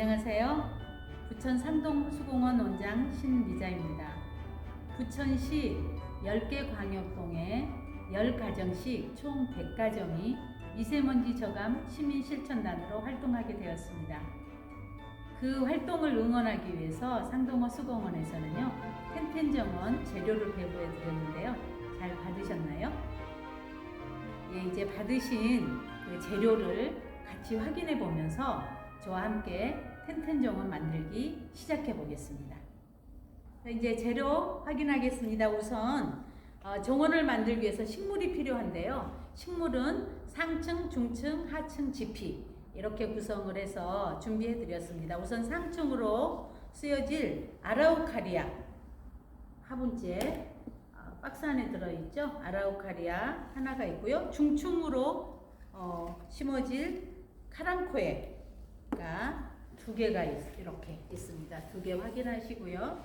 안녕하세요. 부천 상동 수공원 원장 신미자입니다. 부천시 10개 광역동에 10가정씩 총 100가정이 미세먼지 저감 시민 실천단으로 활동하게 되었습니다. 그 활동을 응원하기 위해서 상동어 수공원에서는요, 텐텐 정원 재료를 배부해 드렸는데요. 잘 받으셨나요? 예, 이제 받으신 그 재료를 같이 확인해 보면서 저와 함께 텐텐정원 만들기 시작해 보겠습니다. 자, 이제 재료 확인하겠습니다. 우선 어, 정원을 만들기 위해서 식물이 필요한데요. 식물은 상층, 중층, 하층, 지피 이렇게 구성을 해서 준비해 드렸습니다. 우선 상층으로 쓰여질 아라우카리아 화분째 어, 박스 안에 들어있죠. 아라우카리아 하나가 있고요. 중층으로 어, 심어질 카랑코에 가 두 개가 있, 이렇게 있습니다. 두 개 확인하시고요.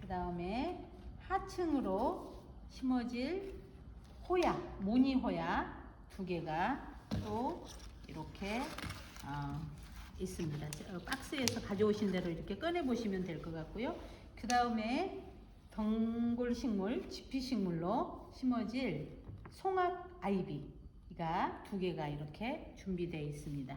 그 다음에 하층으로 심어질 호야, 무늬 호야 두 개가 또 이렇게 어, 있습니다. 저, 박스에서 가져오신 대로 이렇게 꺼내 보시면 될 것 같고요. 그 다음에 덩굴 식물, 지피 식물로 심어질 송악 아이비가 두 개가 이렇게 준비되어 있습니다.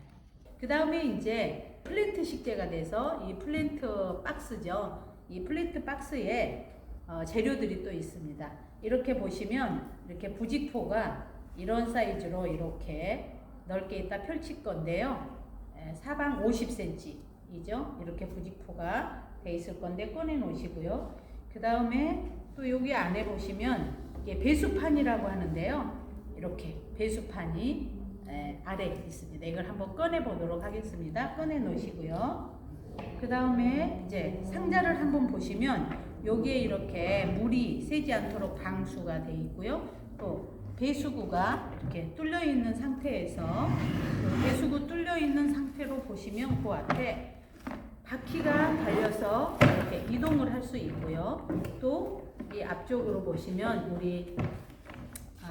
그 다음에 이제 플랜트 식재가 돼서 이 플랜트 박스죠. 이 플랜트 박스에 어, 재료들이 또 있습니다. 이렇게 보시면 이렇게 부직포가 이런 사이즈로 이렇게 넓게 있다 펼칠 건데요. 에, 사방 50cm이죠. 이렇게 부직포가 돼 있을 건데 꺼내 놓으시고요. 그 다음에 또 여기 안에 보시면 이게 배수판이라고 하는데요. 이렇게 배수판이 에, 아래 있습니다. 이걸 한번 꺼내 보도록 하겠습니다. 꺼내 놓으시고요. 그 다음에 이제 상자를 한번 보시면 여기에 이렇게 물이 새지 않도록 방수가 되어 있고요. 또 배수구가 이렇게 뚫려 있는 상태에서 그 배수구 뚫려 있는 상태로 보시면 그 앞에 바퀴가 달려서 이렇게 이동을 할 수 있고요. 또 이 앞쪽으로 보시면 우리 아,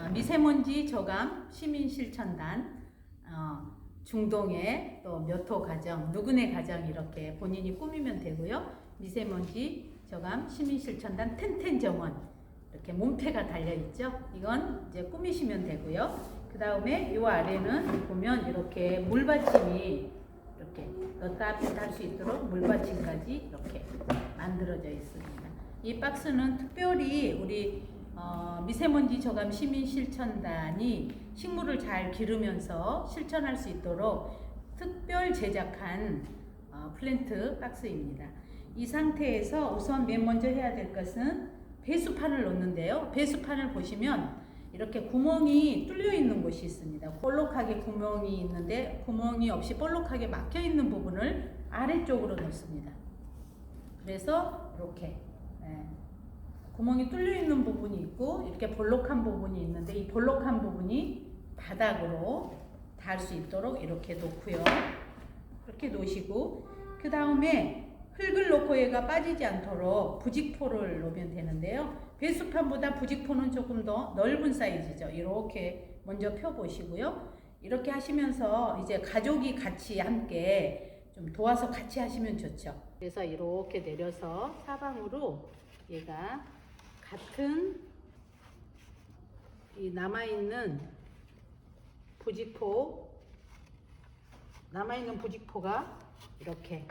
미세먼지 저감 시민 실천단 어, 중동의 또 몇호 가정, 누구네 가정 이렇게 본인이 꾸미면 되고요. 미세먼지 저감 시민 실천단 텐텐 정원 이렇게 몸패가 달려 있죠. 이건 이제 꾸미시면 되고요. 그 다음에 이 아래는 보면 이렇게 물받침이 이렇게 넣다 뺐다 할 수 있도록 물받침까지 이렇게 만들어져 있습니다. 이 박스는 특별히 우리 어, 미세먼지 저감 시민 실천단이 식물을 잘 기르면서 실천할 수 있도록 특별 제작한 어, 플랜트 박스입니다. 이 상태에서 우선 맨 먼저 해야 될 것은 배수판을 놓는데요. 배수판을 보시면 이렇게 구멍이 뚫려 있는 곳이 있습니다. 볼록하게 구멍이 있는데 구멍이 없이 볼록하게 막혀 있는 부분을 아래쪽으로 놓습니다. 그래서 이렇게 예, 구멍이 뚫려 있는 부분이 있고 이렇게 볼록한 부분이 있는데 이 볼록한 부분이 바닥으로 닿을 수 있도록 이렇게 놓고요. 이렇게 놓으시고 그 다음에 흙을 놓고 얘가 빠지지 않도록 부직포를 놓으면 되는데요. 배수판보다 부직포는 조금 더 넓은 사이즈죠. 이렇게 먼저 펴 보시고요. 이렇게 하시면서 이제 가족이 같이 함께 좀 도와서 같이 하시면 좋죠. 그래서 이렇게 내려서 사방으로 얘가 같은 이 남아있는 부직포 남아있는 부직포가 이렇게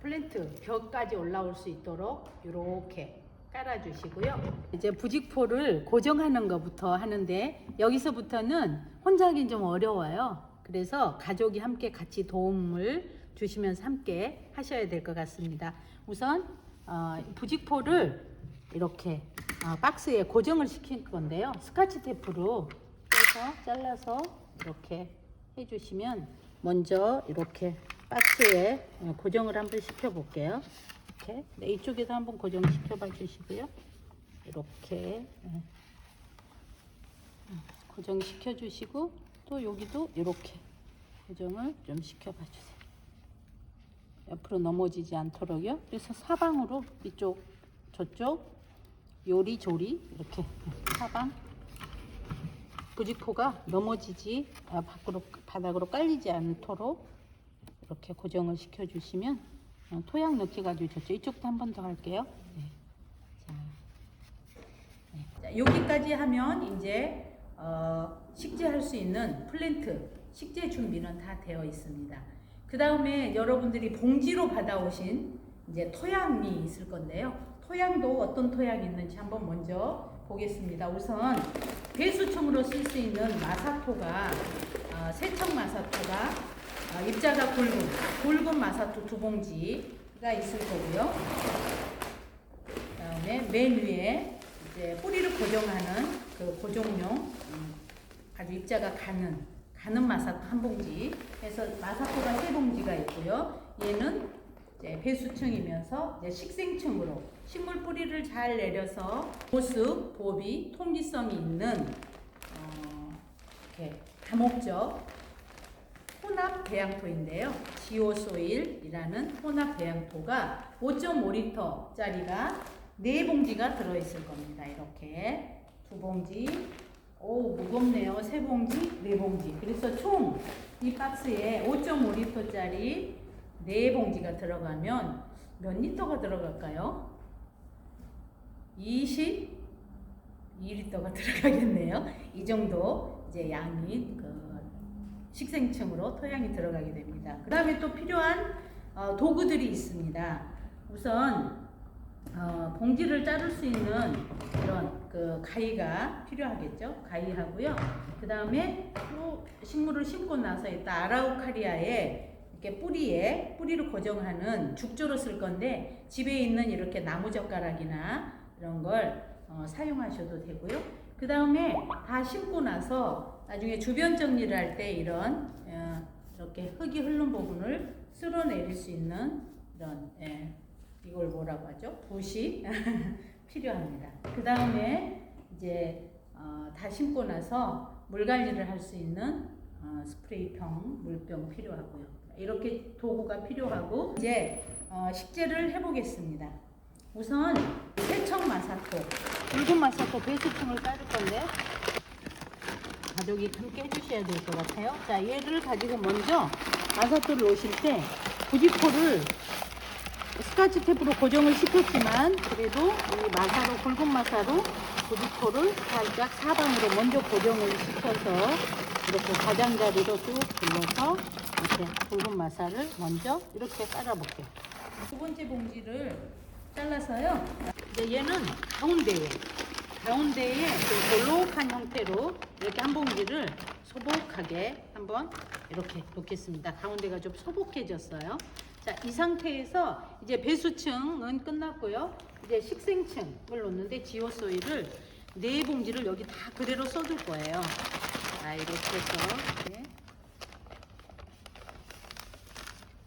플랜트 벽까지 올라올 수 있도록 이렇게 깔아주시고요. 이제 부직포를 고정하는 것부터 하는데 여기서부터는 혼자 하긴 좀 어려워요. 그래서 가족이 함께 같이 도움을 주시면서 함께 하셔야 될 것 같습니다. 우선 어, 부직포를 이렇게 어, 박스에 고정을 시킬 건데요. 스카치 테이프로 떼서 잘라서 이렇게 해주시면 먼저 이렇게 박스에 어, 고정을 한번 시켜 볼게요. 이렇게 네, 이쪽에서 한번 고정시켜 봐 주시고요. 이렇게 예. 음, 고정시켜 주시고 또 여기도 이렇게 고정을 좀 시켜 봐 주세요. 옆으로 넘어지지 않도록요. 그래서 사방으로 이쪽 저쪽 요리조리 이렇게 사방 부직포가 넘어지지 아, 밖으로 바닥으로 깔리지 않도록 이렇게 고정을 시켜주시면 어, 토양 넣기가 아주 좋죠. 이쪽도 한 번 더 할게요. 네. 자, 네. 자, 여기까지 하면 이제 어, 식재할 수 있는 플랜트 식재 준비는 다 되어 있습니다. 그 다음에 여러분들이 봉지로 받아오신 이제 토양이 있을 건데요. 토양도 어떤 토양이 있는지 한번 먼저 보겠습니다. 우선 배수청으로 쓸 수 있는 마사토가 어, 세척 마사토가 어, 입자가 굵은 굵은 마사토 두 봉지가 있을 거고요. 그다음에 맨 위에 이제 뿌리를 고정하는 그 고정용 음, 아주 입자가 가는 가는 마사토 한 봉지 해서 마사토가 세 봉지가 있고요. 얘는 이제 배수층이면서 이제 식생층으로 식물 뿌리를 잘 내려서 보습, 보비, 통기성이 있는 어, 이렇게 다목적 혼합 배양토인데요. 지오소일이라는 혼합 배양토가 5.5리터짜리가 네 봉지가 들어있을 겁니다. 이렇게 두 봉지, 오 무겁네요. 세 봉지, 네 봉지. 그래서 총 이 박스에 5.5리터짜리 네 봉지가 들어가면 몇 리터가 들어갈까요? 22리터가 들어가겠네요. 이 정도 이제 양이 그 식생층으로 토양이 들어가게 됩니다. 그 다음에 또 필요한 어, 도구들이 있습니다. 우선 어, 봉지를 자를 수 있는 이런 그 가위가 필요하겠죠. 가위하고요. 그 다음에 또 식물을 심고 나서 이따 아라우카리아에 이렇게 뿌리에 뿌리를 고정하는 죽조로 쓸 건데 집에 있는 이렇게 나무 젓가락이나 이런 걸 어, 사용하셔도 되고요. 그 다음에 다 심고 나서 나중에 주변 정리를 할 때 이런 어, 이렇게 흙이 흐른 부분을 쓸어내릴 수 있는 이런 예, 이걸 뭐라고 하죠? 붓이 필요합니다. 그 다음에 이제 어, 다 심고 나서 물 관리를 할 수 있는 어, 스프레이병, 물병 필요하고요. 이렇게 도구가 필요하고 이제 어, 식재를 해보겠습니다. 우선 세척 마사토, 붉은 마사토 배수층을 깔을 건데 가족이 함께 해주셔야 될 것 같아요. 자, 얘를 가지고 먼저 마사토를 놓으실 때 부직포를 스카치 탭으로 고정을 시켰지만 그래도 이 마사로 굵은 마사로 부직포를 살짝 사방으로 먼저 고정을 시켜서 이렇게 가장자리로 쭉 둘러서 이렇게 굵은 마사를 먼저 이렇게 깔아볼게요. 두 번째 봉지를 잘라서요. 이제 얘는 가운데에 가운데에 좀 볼록한 형태로 이렇게 한 봉지를 소복하게 한번 이렇게 놓겠습니다. 가운데가 좀 소복해졌어요. 자, 이 상태에서 이제 배수층은 끝났고요. 이제 식생층을 놓는데 지오소일을 네 봉지를 여기 다 그대로 써줄 거예요. 자, 이렇게 해서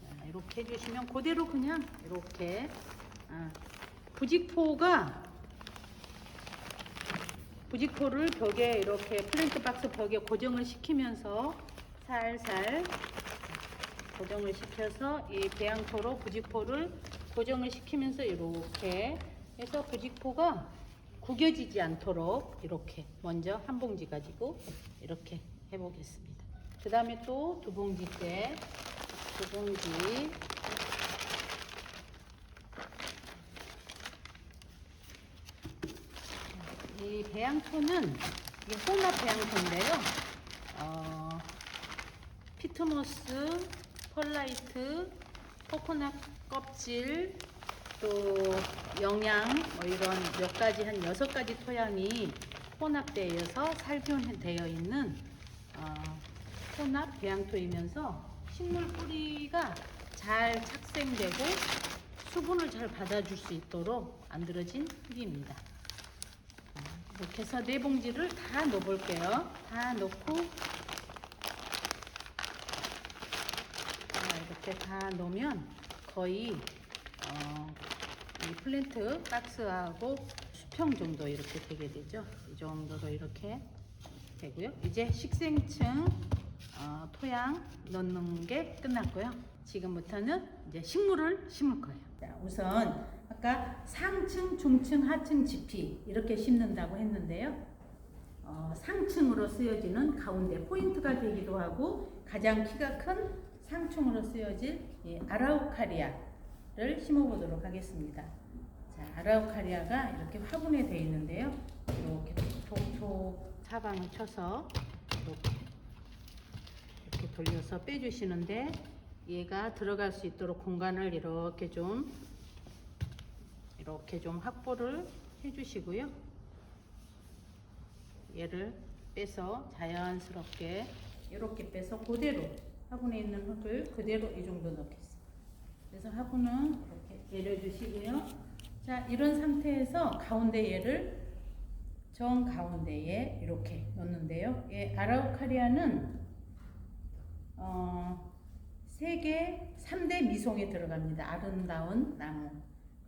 자, 이렇게 해주시면 그대로 그냥 이렇게 아, 부직포가 부직포를 벽에 이렇게 플랜트 박스 벽에 고정을 시키면서 살살 고정을 시켜서 이 배양토로 부직포를 고정을 시키면서 이렇게 해서 부직포가 구겨지지 않도록 이렇게 먼저 한 봉지 가지고 이렇게 해보겠습니다. 그 다음에 또 두 봉지째 두 봉지 이 배양토는 이게 혼합 배양토인데요. 어, 피트모스, 펄라이트, 코코넛 껍질, 또 영양 뭐 이런 몇 가지 한 여섯 가지 토양이 혼합되어서 살균되어 있는 어, 혼합 배양토이면서 식물 뿌리가 잘 착생되고 수분을 잘 받아줄 수 있도록 만들어진 흙입니다. 이렇게 해서 네 봉지를 다 넣어볼게요. 다 넣고 자, 이렇게 다 넣으면 거의 어, 이 플랜트 박스하고 수평 정도 이렇게 되게 되죠. 이 정도로 이렇게 되고요. 이제 식생층 어, 토양 넣는 게 끝났고요. 지금부터는 이제 식물을 심을 거예요. 자, 우선 아까 상층, 중층, 하층 지피 이렇게 심는다고 했는데요. 어, 상층으로 쓰여지는 가운데 포인트가 되기도 하고 가장 키가 큰 상충으로 쓰여질 이 아라우카리아를 심어보도록 하겠습니다. 자, 아라우카리아가 이렇게 화분에 되어 있는데요. 이렇게 톡톡 사방을 쳐서 이렇게 돌려서 빼주시는데 얘가 들어갈 수 있도록 공간을 이렇게 좀 이렇게 좀 확보를 해주시고요. 얘를 빼서 자연스럽게 이렇게 빼서 그대로 화분에 있는 흙을 그대로 이 정도 넣겠습니다. 그래서 화분은 이렇게 내려주시고요. 자 이런 상태에서 가운데 얘를 정 가운데에 이렇게 넣는데요. 예, 아라우카리아는 어, 세계 3대 미송에 들어갑니다. 아름다운 나무.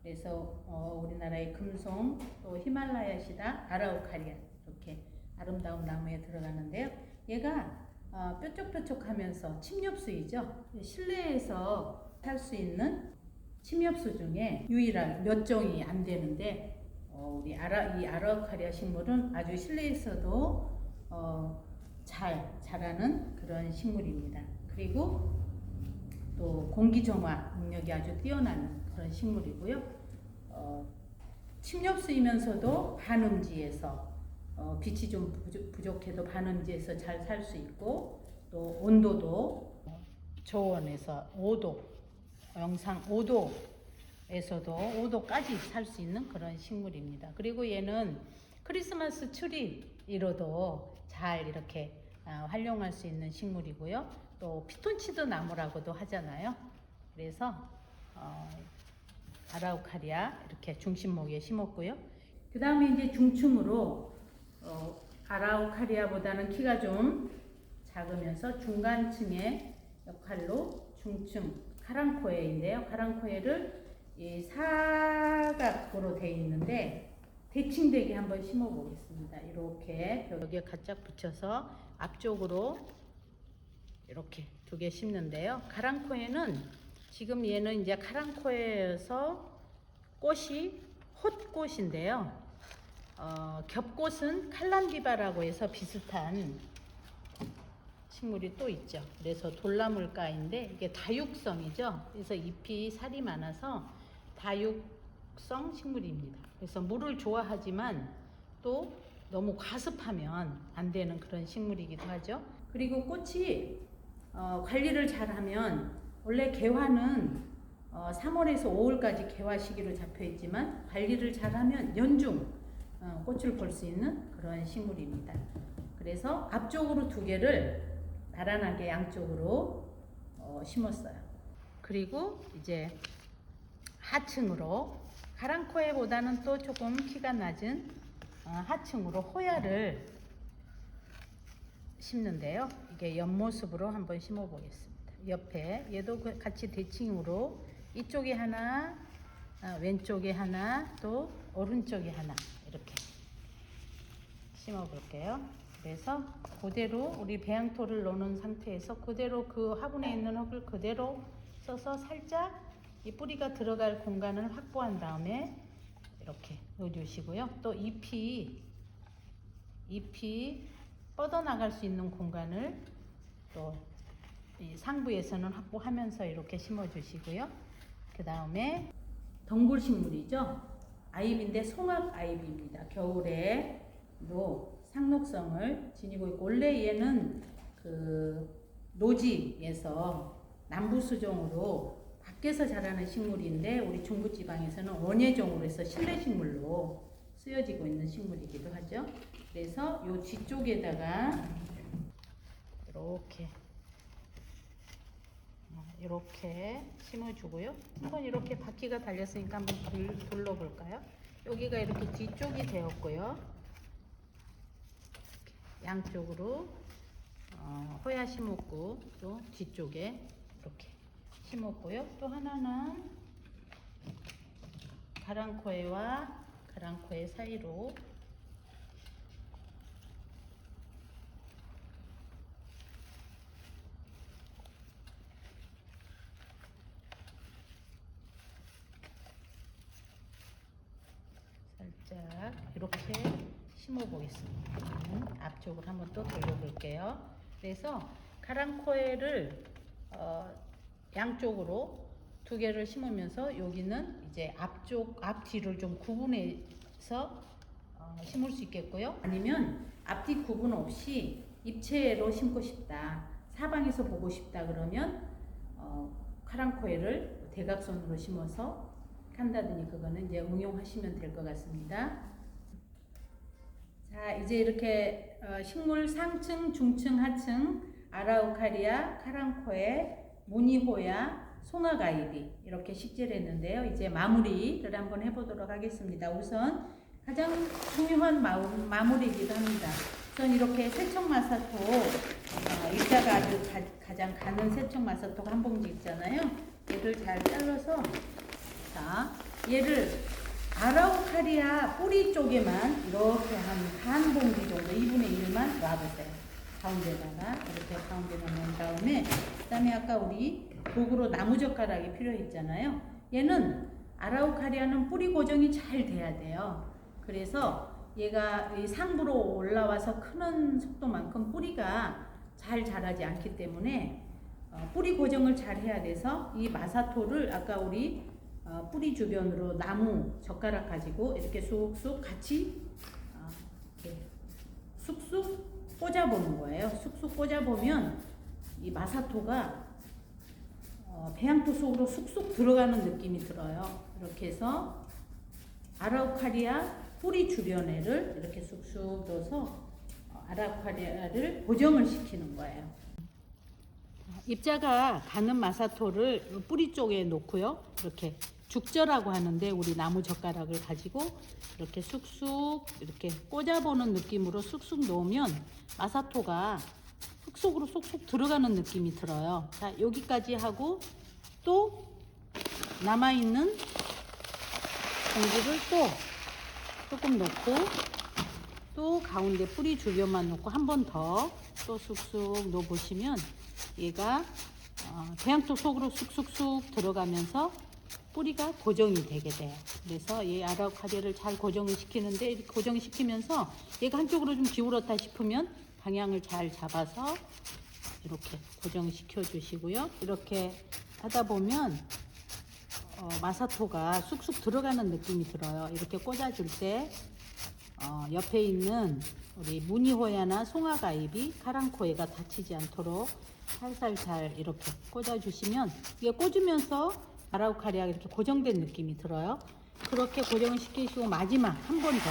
그래서 어, 우리나라의 금송, 또 히말라야 시다, 아라우카리아 이렇게 아름다운 나무에 들어가는데요. 얘가 어, 뾰족뾰족하면서 침엽수이죠. 실내에서 살 수 있는 침엽수 중에 유일한 몇 종이 안 되는데 어, 우리 아라 이 아라우카리아 식물은 아주 실내에서도 어, 잘 자라는 그런 식물입니다. 그리고 또 공기 정화 능력이 아주 뛰어난 그런 식물이고요. 어, 침엽수이면서도 반음지에서 어, 빛이 좀 부족, 부족해도 반음지에서 잘 살 수 있고 또 온도도 저온에서 5도 영상 5도에서도 5도까지 살 수 있는 그런 식물입니다. 그리고 얘는 크리스마스 트리로도 잘 이렇게 아, 활용할 수 있는 식물이고요. 또 피톤치드 나무라고도 하잖아요. 그래서 어, 아라우카리아 이렇게 중심목에 심었고요. 그 다음에 이제 중층으로 어, 아라우카리아보다는 키가 좀 작으면서 중간층의 역할로 중층 카랑코에인데요. 카랑코에를 이 사각으로 되어 있는데 대칭되게 한번 심어 보겠습니다. 이렇게 여기에 가짝 붙여서 앞쪽으로 이렇게 두 개 심는데요. 카랑코에는 지금 얘는 이제 카랑코에에서 꽃이 헛꽃인데요. 어, 겹꽃은 칼란디바라고 해서 비슷한 식물이 또 있죠. 그래서 돌나물가인데 이게 다육성이죠. 그래서 잎이 살이 많아서 다육성 식물입니다. 그래서 물을 좋아하지만 또 너무 과습하면 안 되는 그런 식물이기도 하죠. 그리고 꽃이 어, 관리를 잘하면 원래 개화는 어, 3월에서 5월까지 개화 시기로 잡혀 있지만 관리를 잘하면 연중 어, 꽃을 볼 수 있는 그런 식물입니다. 그래서 앞쪽으로 두 개를 다란하게 양쪽으로 어, 심었어요. 그리고 이제 하층으로 가랑코에보다는 또 조금 키가 낮은 어, 하층으로 호야를 심는데요. 이게 옆모습으로 한번 심어 보겠습니다. 옆에 얘도 그 같이 대칭으로 이쪽에 하나, 아, 왼쪽에 하나, 또 오른쪽에 하나 이렇게 심어 볼게요. 그래서 그대로 우리 배양토를 넣는 상태에서 그대로 그 화분에 있는 흙을 그대로 써서 살짝 이 뿌리가 들어갈 공간을 확보한 다음에 이렇게 넣어주시고요. 또 잎이 잎이 뻗어나갈 수 있는 공간을 또이 상부에서는 확보하면서 이렇게 심어주시고요. 그 다음에 덩굴 식물이죠. 아이비인데 송악 아이비입니다. 겨울에도 상록성을 지니고 있고 원래 얘는 그 노지에서 남부 수종으로 밖에서 자라는 식물인데 우리 중부 지방에서는 원예종으로 해서 실내 식물로 쓰여지고 있는 식물이기도 하죠. 그래서 요 뒤쪽에다가 이렇게 이렇게 심어주고요. 한번 이렇게 바퀴가 달렸으니까 한번 둘, 둘러볼까요? 여기가 이렇게 뒤쪽이 되었고요. 양쪽으로 어, 호야 심었고 또 뒤쪽에 이렇게 심었고요. 또 하나는 가랑코에와 가랑코에 사이로 살짝 이렇게 심어 보겠습니다. 음, 앞쪽으로 한번 또 돌려볼게요. 그래서 카랑코에를 어, 양쪽으로 두 개를 심으면서 여기는 이제 앞쪽 앞뒤를 좀 구분해서 어, 심을 수 있겠고요. 아니면 앞뒤 구분 없이 입체로 심고 싶다. 사방에서 보고 싶다 그러면 어, 카랑코에를 대각선으로 심어서 한다더니 그거는 이제 응용하시면 될 것 같습니다. 자 이제 이렇게 어, 식물 상층, 중층, 하층 아라우카리아, 카랑코에, 무니호야, 송화가이비 이렇게 식재를 했는데요. 이제 마무리를 한번 해보도록 하겠습니다. 우선 가장 중요한 마, 마무리이기도 합니다. 우선 이렇게 세척마사토 어, 입자가 아주 가, 장 가는 세척마사토가 한 봉지 있잖아요. 얘를 잘 잘라서 자 얘를 아라우카리아 뿌리 쪽에만 이렇게 한 반 봉지 정도 2분의 1만 놔보세요. 가운데다가 이렇게 가운데 넣은 다음에 그다음에 아까 우리 도구로 나무젓가락이 필요했잖아요. 얘는 아라우카리아는 뿌리 고정이 잘 돼야 돼요. 그래서 얘가 이 상부로 올라와서 크는 속도만큼 뿌리가 잘 자라지 않기 때문에 어, 뿌리 고정을 잘 해야 돼서 이 마사토를 아까 우리 어, 뿌리 주변으로 나무 젓가락 가지고 이렇게 쑥쑥 같이 어, 이렇게 쑥쑥 꽂아보는 거예요. 쑥쑥 꽂아보면 이 마사토가 어, 배양토 속으로 쑥쑥 들어가는 느낌이 들어요. 이렇게 해서 아라우카리아 뿌리 주변에를 이렇게 쑥쑥 넣어서 어, 아라우카리아를 고정을 시키는 거예요. 입자가 가는 마사토를 뿌리 쪽에 놓고요. 이렇게 죽절하고 하는데 우리 나무 젓가락을 가지고 이렇게 쑥쑥 이렇게 꽂아보는 느낌으로 쑥쑥 놓으면 마사토가 흙 속으로 쏙쏙 들어가는 느낌이 들어요. 자 여기까지 하고 또 남아있는 공기를 또 조금 넣고 또 가운데 뿌리 주변만 넣고 한 번 더 또 쑥쑥 넣어 보시면 얘가 어, 배양토 속으로 쑥쑥쑥 들어가면서 뿌리가 고정이 되게 돼요. 그래서 얘 아라카리를 잘 고정을 시키는데 이렇게 고정을 시키면서 얘가 한쪽으로 좀 기울었다 싶으면 방향을 잘 잡아서 이렇게 고정을 시켜 주시고요. 이렇게 하다 보면 어, 마사토가 쑥쑥 들어가는 느낌이 들어요. 이렇게 꽂아줄 때 어, 옆에 있는 우리 무늬호야나 송화가입이 카랑코에가 다치지 않도록 살살 잘 이렇게 꽂아주시면 이게 꽂으면서 아라우카리아가 이렇게 고정된 느낌이 들어요. 그렇게 고정을 시키시고 마지막 한 번 더,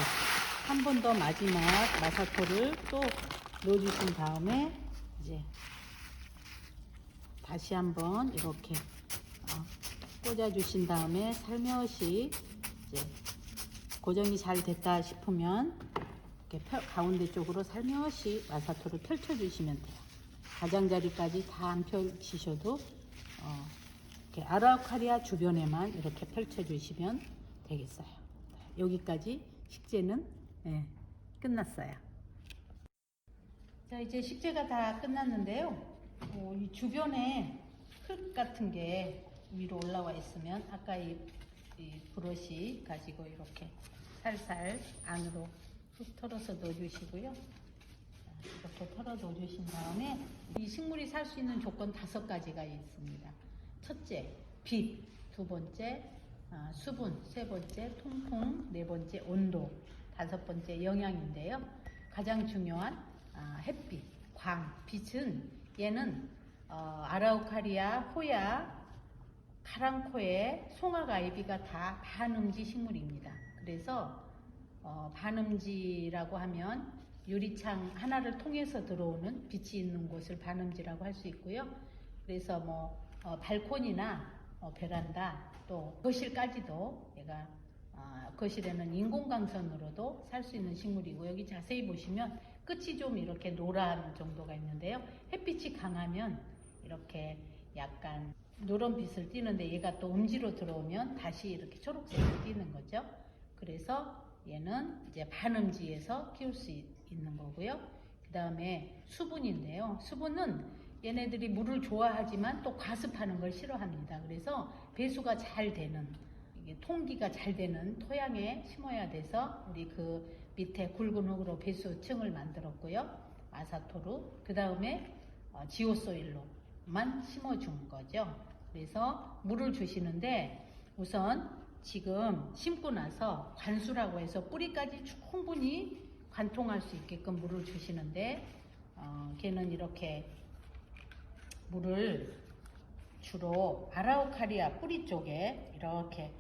한 번 더 마지막 마사토를 또 넣어주신 다음에 이제 다시 한번 이렇게 어, 꽂아주신 다음에 살며시 이제 고정이 잘 됐다 싶으면 이렇게 펴- 가운데 쪽으로 살며시 마사토를 펼쳐주시면 돼요. 가장자리까지 다 안 펼치셔도 어, 이렇게 아라카리아 주변에만 이렇게 펼쳐주시면 되겠어요. 여기까지 식재는 네, 끝났어요. 자 이제 식재가 다 끝났는데요. 어, 이 주변에 흙 같은 게 위로 올라와 있으면 아까 이, 이 브러쉬 가지고 이렇게 살살 안으로 흙 털어서 넣어주시고요. 자, 이렇게 털어 넣어주신 다음에 이 식물이 살 수 있는 조건 다섯 가지가 있습니다. 첫째, 빛. 두 번째, 아, 수분. 세 번째, 통풍. 네 번째, 온도. 다섯 번째, 영양인데요. 가장 중요한 아, 햇빛, 광, 빛은 얘는 어, 아라우카리아, 호야, 카랑코에, 송화가이비가 다 반음지 식물입니다. 그래서 어, 반음지라고 하면 유리창 하나를 통해서 들어오는 빛이 있는 곳을 반음지라고 할 수 있고요. 그래서 뭐 어, 발코니나 어, 베란다 또 거실까지도 얘가 아, 거실에는 인공광선으로도 살 수 있는 식물이고 여기 자세히 보시면 끝이 좀 이렇게 노란 정도가 있는데요. 햇빛이 강하면 이렇게 약간 노란 빛을 띠는데 얘가 또 음지로 들어오면 다시 이렇게 초록색을 띠는 거죠. 그래서 얘는 이제 반음지에서 키울 수 있- 있는 거고요. 그 다음에 수분인데요. 수분은 얘네들이 물을 좋아하지만 또 과습하는 걸 싫어합니다. 그래서 배수가 잘 되는 통기가 잘 되는 토양에 심어야 돼서 우리 그 밑에 굵은 흙으로 배수층을 만들었고요. 아사토로 그 다음에 어, 지오소일로 정도만 심어준 거죠. 그래서 물을 주시는데 우선 지금 심고 나서 관수라고 해서 뿌리까지 충분히 관통할 수 있게끔 물을 주시는데 어, 걔는 이렇게 물을 주로 아라우카리아 뿌리 쪽에 이렇게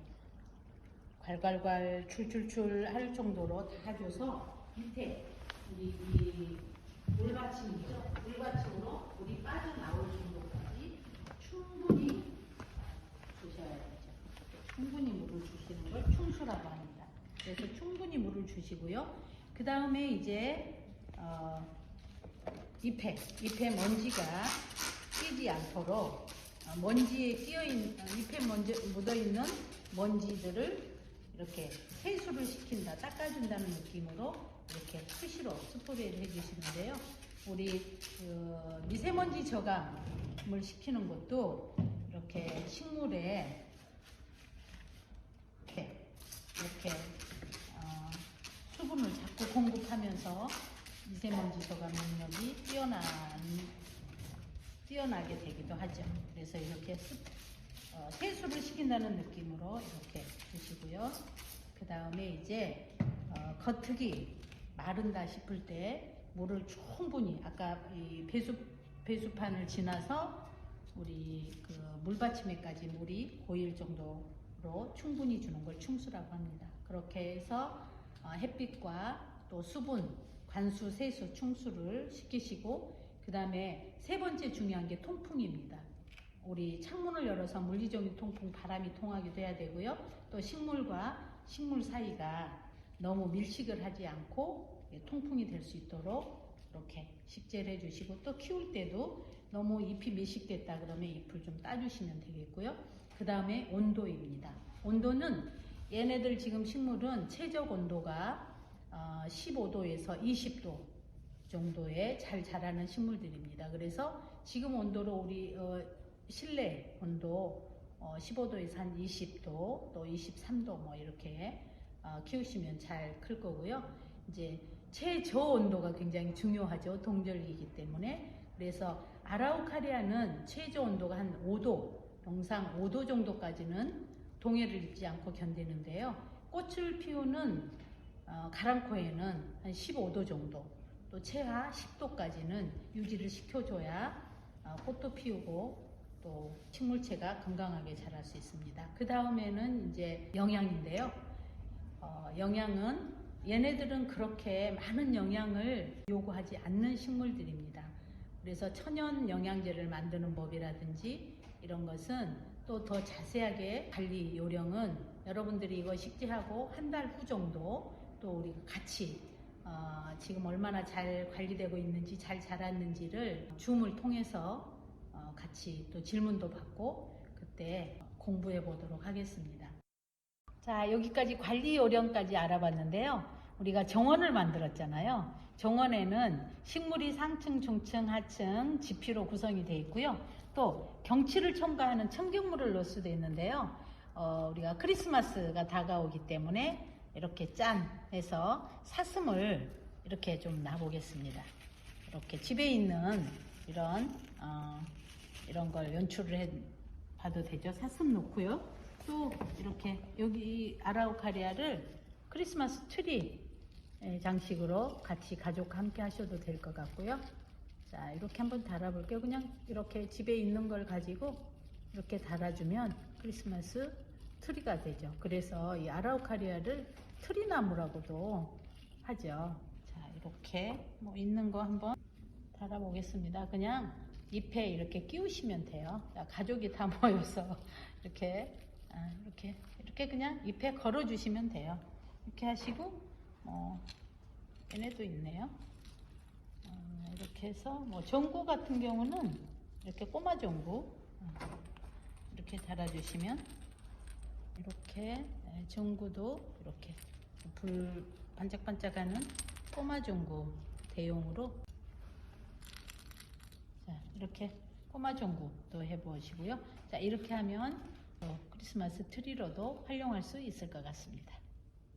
괄괄괄 출출출 할 정도로 다 줘서 밑에 우리 이 물받침이죠. 물받침으로 물이 빠져나올 정도까지 충분히 주셔야 되죠. 충분히 물을 주시는 걸 충수라고 합니다. 그래서 충분히 물을 주시고요. 그 다음에 이제 어, 잎에 잎에 먼지가 끼지 않도록 어, 먼지에 끼어 있는 잎에 먼지 묻어 있는 먼지들을 이렇게 세수를 시킨다, 닦아준다는 느낌으로 이렇게 수시로 스프레이를 해주시는데요. 우리 그 미세먼지 저감을 시키는 것도 이렇게 식물에 이렇게 이렇게 어, 수분을 자꾸 공급하면서 미세먼지 저감 능력이 뛰어난 뛰어나게 되기도 하죠. 그래서 이렇게 습, 어, 세수를 시킨다는 느낌으로 이렇게 주시고요. 그 다음에 이제 어, 겉흙이 마른다 싶을 때 물을 충분히 아까 이 배수 배수판을 지나서 우리 그 물받침에까지 물이 고일 정도로 충분히 주는 걸 충수라고 합니다. 그렇게 해서 어, 햇빛과 또 수분, 관수, 세수, 충수를 시키시고 그 다음에 세 번째 중요한 게 통풍입니다. 우리 창문을 열어서 물리적인 통풍, 바람이 통하게 돼야 되고요. 또 식물과 식물 사이가 너무 밀식을 하지 않고 예, 통풍이 될 수 있도록 이렇게 식재를 해주시고 또 키울 때도 너무 잎이 밀식됐다 그러면 잎을 좀 따주시면 되겠고요. 그 다음에 온도입니다. 온도는 얘네들 지금 식물은 최적 온도가 어, 15도에서 20도 정도에 잘 자라는 식물들입니다. 그래서 지금 온도로 우리 어, 실내 온도 어, 15도에서 한 20도 또 23도 뭐 이렇게 어, 키우시면 잘 클 거고요. 이제 최저 온도가 굉장히 중요하죠. 동절기이기 때문에. 그래서 아라우카리아는 최저 온도가 한 5도, 영상 5도 정도까지는 동해를 입지 않고 견디는데요. 꽃을 피우는 어, 가랑코에는 한 15도 정도, 또 최하 10도까지는 유지를 시켜줘야 어, 꽃도 피우고 또 식물체가 건강하게 자랄 수 있습니다. 그 다음에는 이제 영양인데요. 어, 영양은 얘네들은 그렇게 많은 영양을 요구하지 않는 식물들입니다. 그래서 천연 영양제를 만드는 법이라든지 이런 것은 또 더 자세하게 관리 요령은 여러분들이 이거 식재하고 한 달 후 정도 또 우리 같이 어, 지금 얼마나 잘 관리되고 있는지 잘 자랐는지를 줌을 통해서 어, 같이 또 질문도 받고 그때 공부해 보도록 하겠습니다. 자, 여기까지 관리 요령까지 알아봤는데요. 우리가 정원을 만들었잖아요. 정원에는 식물이 상층, 중층, 하층, 지피로 구성이 되어 있고요. 또 경치를 첨가하는 청경물을 넣을 수도 있는데요. 어, 우리가 크리스마스가 다가오기 때문에 이렇게 짠 해서 사슴을 이렇게 좀 놔보겠습니다. 이렇게 집에 있는 이런 어, 이런 걸 연출을 해 봐도 되죠. 사슴 놓고요. 또 이렇게 여기 아라우카리아를 크리스마스 트리 예, 장식으로 같이 가족과 함께 하셔도 될 것 같고요. 자, 이렇게 한번 달아볼게요. 그냥 이렇게 집에 있는 걸 가지고 이렇게 달아주면 크리스마스 트리가 되죠. 그래서 이 아라우카리아를 트리나무라고도 하죠. 자, 이렇게 뭐 있는 거 한번 달아보겠습니다. 그냥 잎에 이렇게 끼우시면 돼요. 자, 가족이 다 모여서 이렇게 아, 이렇게 이렇게 그냥 잎에 걸어주시면 돼요. 이렇게 하시고 어, 얘네도 있네요. 어, 이렇게 해서 뭐 전구 같은 경우는 이렇게 꼬마 전구 어, 이렇게 달아주시면 이렇게 예, 전구도 이렇게 불 반짝반짝하는 꼬마 전구 대용으로 자 이렇게 꼬마 전구도 해보시고요. 자 이렇게 하면 또 크리스마스 트리로도 활용할 수 있을 것 같습니다.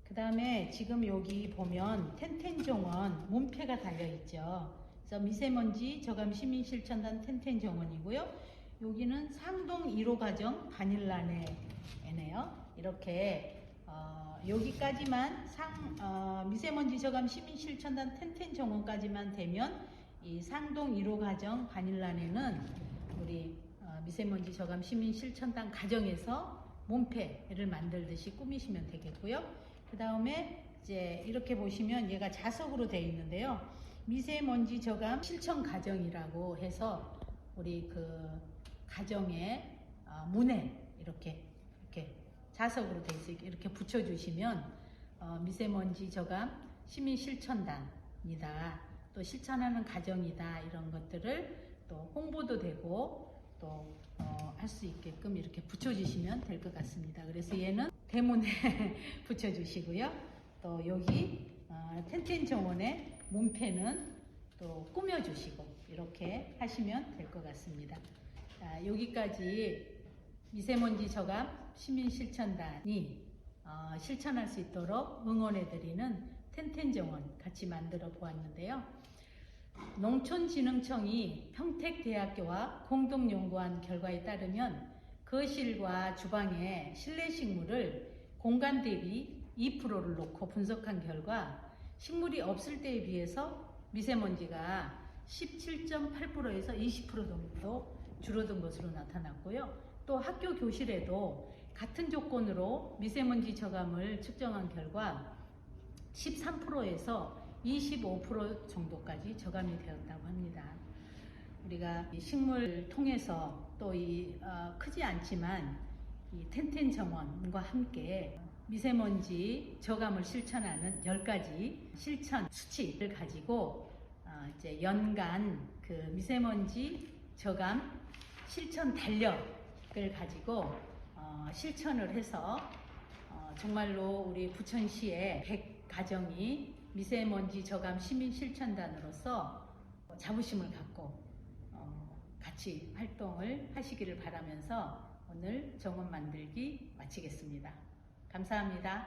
그 다음에 지금 여기 보면 텐텐 정원 문패가 달려 있죠. 그래서 미세먼지 저감 시민 실천단 텐텐 정원이고요. 여기는 상동 1호 가정 바닐라네네요. 이렇게 어, 여기까지만 상 어, 미세먼지 저감 시민 실천단 텐텐 정원까지만 되면 이 상동 1호 가정 바닐라네는 우리 어, 미세먼지 저감 시민 실천단 가정에서 몸패를 만들듯이 꾸미시면 되겠고요. 그 다음에 이제 이렇게 보시면 얘가 자석으로 되어 있는데요. 미세먼지 저감 실천 가정이라고 해서 우리 그 가정의 어, 문에 이렇게 자석으로 되어 있어 이렇게 붙여주시면 어, 미세먼지 저감 시민 실천단이다. 또 실천하는 가정이다 이런 것들을 또 홍보도 되고 또할수 있게끔 이렇게 붙여주시면 될 것 같습니다. 그래서 얘는 대문에 붙여주시고요. 또 여기 어, 텐텐 정원의 문패는 또 꾸며주시고 이렇게 하시면 될 것 같습니다. 자, 여기까지 미세먼지 저감 시민 실천단이 어, 실천할 수 있도록 응원해드리는 텐텐 정원 같이 만들어 보았는데요. 농촌진흥청이 평택대학교와 공동 연구한 결과에 따르면 거실과 주방에 실내 식물을 공간 대비 2%를 놓고 분석한 결과 식물이 없을 때에 비해서 미세먼지가 17.8%에서 20% 정도 줄어든 것으로 나타났고요. 또 학교 교실에도 같은 조건으로 미세먼지 저감을 측정한 결과 13%에서 25% 정도까지 저감이 되었다고 합니다. 우리가 이 식물 통해서 또이 어, 크지 않지만 이 텐텐 정원과 함께 미세먼지 저감을 실천하는 10가지 실천 수치를 가지고 어, 이제 연간 그 미세먼지 저감 실천 달력 을 가지고 어, 실천을 해서 어, 정말로 우리 부천시의 100가정이 미세먼지 저감 시민 실천단으로서 자부심을 갖고 어, 같이 활동을 하시기를 바라면서 오늘 정원 만들기 마치겠습니다. 감사합니다.